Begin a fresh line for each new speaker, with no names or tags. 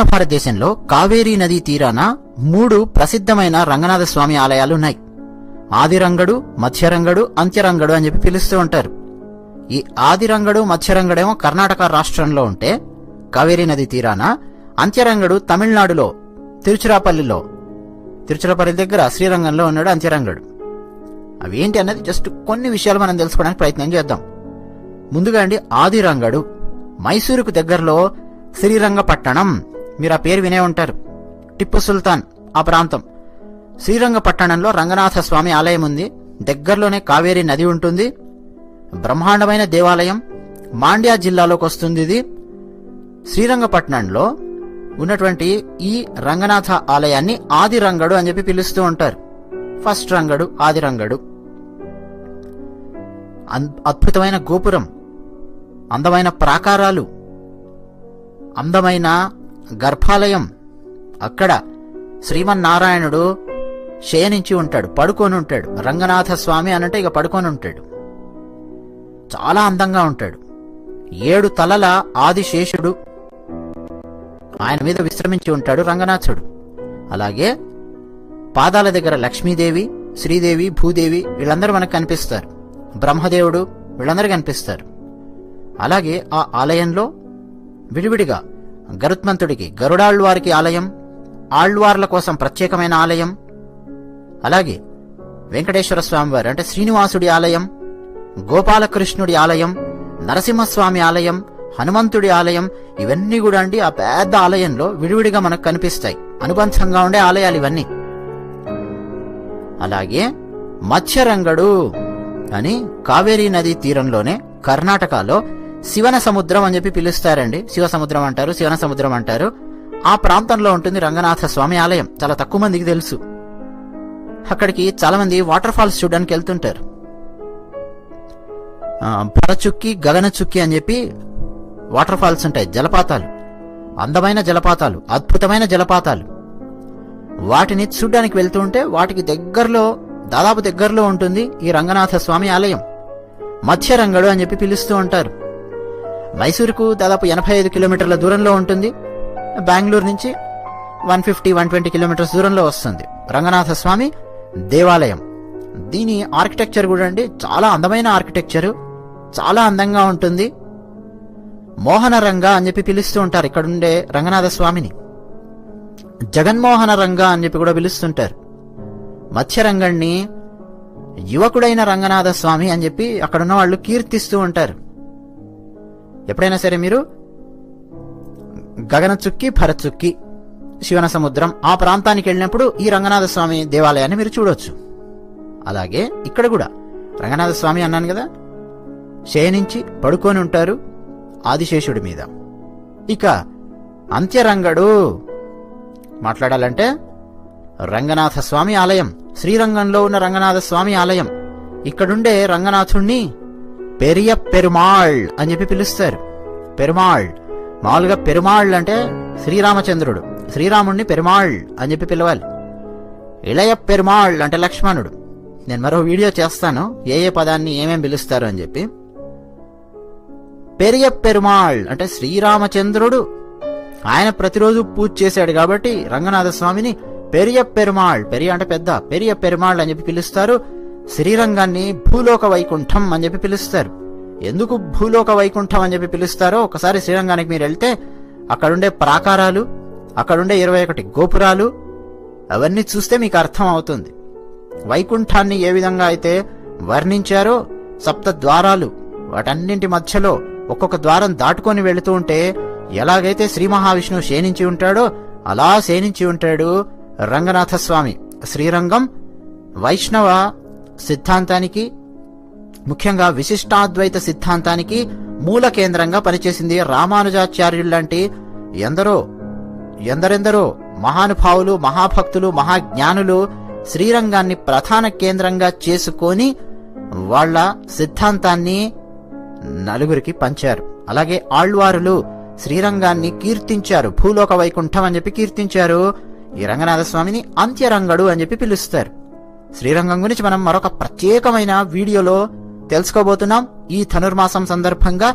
దక్షిణ భారతదేశంలో కావేరీ నదీ తీరాన మూడు ప్రసిద్ధమైన రంగనాథ స్వామి ఆలయాలు ఉన్నాయి ఆదిరంగడు మధ్యరంగడు అంత్యరంగడు అని చెప్పి పిలుస్తూ ఉంటారు. ఈ ఆదిరంగడు మధ్యరంగడేమో కర్ణాటక రాష్ట్రంలో ఉంటే కావేరీ నది తీరాన అంత్యరంగడు తమిళనాడులో తిరుచిరాపల్లిలో తిరుచిరాపల్లి దగ్గర శ్రీరంగంలో ఉన్నాడు అంత్యరంగడు. అవేంటి అన్నది జస్ట్ కొన్ని విషయాలు మనం తెలుసుకోవడానికి ప్రయత్నం చేద్దాం. ముందుగా అండి ఆదిరంగడు. మైసూరుకు దగ్గరలో శ్రీరంగపట్టణం. మీరు ఆ పేరు వినే ఉంటారు. టిప్పు సుల్తాన్ ఆ ప్రాంతం. శ్రీరంగపట్టణంలో రంగనాథ స్వామి ఆలయం ఉంది. దగ్గరలోనే కావేరీ నది ఉంటుంది. బ్రహ్మాండమైన దేవాలయం మాండ్యా జిల్లాలోకి వస్తుంది ఇది. శ్రీరంగపట్నంలో ఉన్నటువంటి ఈ రంగనాథ ఆలయాన్ని ఆదిరంగడు అని చెప్పి పిలుస్తూ ఉంటారు. ఫస్ట్ రంగడు ఆదిరంగడు. అన్- అద్భుతమైన గోపురం. అందమైన ప్రాకారాలు. అందమైన గర్భాలయం. అక్కడ శ్రీమన్నారాయణుడు శయనించి ఉంటాడు పడుకొని ఉంటాడు. రంగనాథ స్వామి అనంటే ఇక పడుకొని ఉంటాడు. చాలా అందంగా ఉంటాడు. ఏడు తలల ఆదిశేషుడు ఆయన మీద విశ్రమించి ఉంటాడు రంగనాథుడు. అలాగే పాదాల దగ్గర లక్ష్మీదేవి శ్రీదేవి భూదేవి వీళ్ళందరూ మనకు కనిపిస్తారు. బ్రహ్మదేవుడు వీళ్ళందరూ కనిపిస్తారు. అలాగే ఆ ఆలయంలో విడివిడిగా గరుత్మంతుడికి గరుడాళ్వారికి ఆలయం ఆళ్వార్ల కోసం ప్రత్యేకమైన ఆలయం అలాగే వెంకటేశ్వర స్వామివారు అంటే శ్రీనివాసుడి ఆలయం గోపాలకృష్ణుడి ఆలయం నరసింహస్వామి ఆలయం హనుమంతుడి ఆలయం ఇవన్నీ కూడా అండి ఆ పెద్ద ఆలయంలో విడివిడిగా మనకు కనిపిస్తాయి. అనుబంధంగా ఉండే ఆలయాలు ఇవన్నీ. అలాగే మత్స్యరంగడు అని కావేరీ నదీ తీరంలోనే కర్ణాటకలో శివన సముద్రం అని చెప్పి పిలుస్తారండి. శివ సముద్రం అంటారు శివన సముద్రం అంటారు. ఆ ప్రాంతంలో ఉంటుంది రంగనాథ స్వామి ఆలయం. చాలా తక్కువ మందికి తెలుసు. అక్కడికి చాలా మంది వాటర్ ఫాల్స్ చూడడానికి వెళ్తుంటారు. భరచుక్కి గగనచుక్కి అని చెప్పి వాటర్ ఫాల్స్ ఉంటాయి. జలపాతాలు. అందమైన జలపాతాలు అద్భుతమైన జలపాతాలు. వాటిని చూడ్డానికి వెళ్తూ ఉంటే వాటికి దగ్గరలో దాదాపు దగ్గరలో ఉంటుంది ఈ రంగనాథ స్వామి ఆలయం. మత్స్యరంగడు అని చెప్పి పిలుస్తూ ఉంటారు. మైసూరుకు దాదాపు ఎనభై ఐదు కిలోమీటర్ల దూరంలో ఉంటుంది. బెంగళూరు నుంచి one fifty one twenty kilometres దూరంలో వస్తుంది. రంగనాథ స్వామి దేవాలయం. దీని ఆర్కిటెక్చర్ కూడా అండి చాలా అందమైన ఆర్కిటెక్చర్. చాలా అందంగా ఉంటుంది. మోహన రంగ అని చెప్పి పిలుస్తూ ఉంటారు ఇక్కడుండే రంగనాథ స్వామిని. జగన్మోహన రంగ అని చెప్పి కూడా పిలుస్తుంటారు. మత్స్యరంగణ్ణి యువకుడైన రంగనాథ స్వామి అని చెప్పి అక్కడున్న వాళ్ళు కీర్తిస్తూ ఉంటారు. ఎప్పుడైనా సరే మీరు గగనచుక్కి భరచుక్కి శివన సముద్రం ఆ ప్రాంతానికి వెళ్ళినప్పుడు ఈ రంగనాథ స్వామి దేవాలయాన్ని మీరు చూడొచ్చు. అలాగే ఇక్కడ కూడా. రంగనాథ స్వామి అన్నాను కదా శయనించి పడుకొని ఉంటారు ఆదిశేషుడి మీద. ఇక అంత్యరంగడు మాట్లాడాలంటే రంగనాథ స్వామి ఆలయం శ్రీరంగంలో ఉన్న రంగనాథ స్వామి ఆలయం. ఇక్కడుండే రంగనాథుణ్ణి పెరియ పెరుమాళ్ అని చెప్పి పిలుస్తారు. పెరుమాళ్. మామూలుగా పెరుమాళ్ అంటే శ్రీరామచంద్రుడు. శ్రీరాముణ్ణి పెరుమాళ్ అని చెప్పి పిలవాలి. ఇళయ పెరుమాళ్ అంటే లక్ష్మణుడు. నేను మరో వీడియో చేస్తాను. ఏ ఏ పదాన్ని ఏమేం పిలుస్తారు అని చెప్పి. పెరియ పెరుమాళ్ అంటే శ్రీరామచంద్రుడు. ఆయన ప్రతిరోజు పూజ చేశాడు కాబట్టి రంగనాథ స్వామిని పెరియ పెరుమాళ్ పెరియ అంటే పెద్ద పెరియ పెరుమాళ్ అని చెప్పి పిలుస్తారు. శ్రీరంగాన్ని భూలోక వైకుంఠం అని చెప్పి పిలుస్తారు. ఎందుకు భూలోక వైకుంఠం అని చెప్పి పిలుస్తారో ఒకసారి శ్రీరంగానికి మీరు వెళ్తే అక్కడుండే ప్రాకారాలు అక్కడుండే ఇరవై ఒకటి గోపురాలు అవన్నీ చూస్తే మీకు అర్థం అవుతుంది. వైకుంఠాన్ని ఏ విధంగా అయితే వర్ణించారో సప్త ద్వారాలు వాటన్నింటి మధ్యలో ఒక్కొక్క ద్వారం దాటుకొని వెళుతూ ఉంటే ఎలాగైతే శ్రీ మహావిష్ణువు శయనించి ఉంటాడో అలా శయనించి ఉంటాడు రంగనాథస్వామి. శ్రీరంగం వైష్ణవ సిద్ధాంతానికి ముఖ్యంగా విశిష్టాద్వైత సిద్ధాంతానికి మూల కేంద్రంగా పనిచేసింది రామానుజాచార్యులు లాంటి ఎందరో ఎందరెందరో మహానుభావులు మహాభక్తులు మహాజ్ఞానులు శ్రీరంగాన్ని ప్రధాన కేంద్రంగా చేసుకొని వాళ్ళ సిద్ధాంతాన్ని నలుగురికి పంచారు. అలాగే ఆళ్వారులు శ్రీరంగాన్ని కీర్తించారు. భూలోక వైకుంఠం అని చెప్పి కీర్తించారు. ఈ రంగనాథ స్వామిని అంత్యరంగడు అని చెప్పి పిలుస్తారు. శ్రీరంగం గురించి మనం మరొక ప్రత్యేకమైన వీడియోలో తెలుసుకోబోతున్నాం. ఈ ధనుర్మాసం సందర్భంగా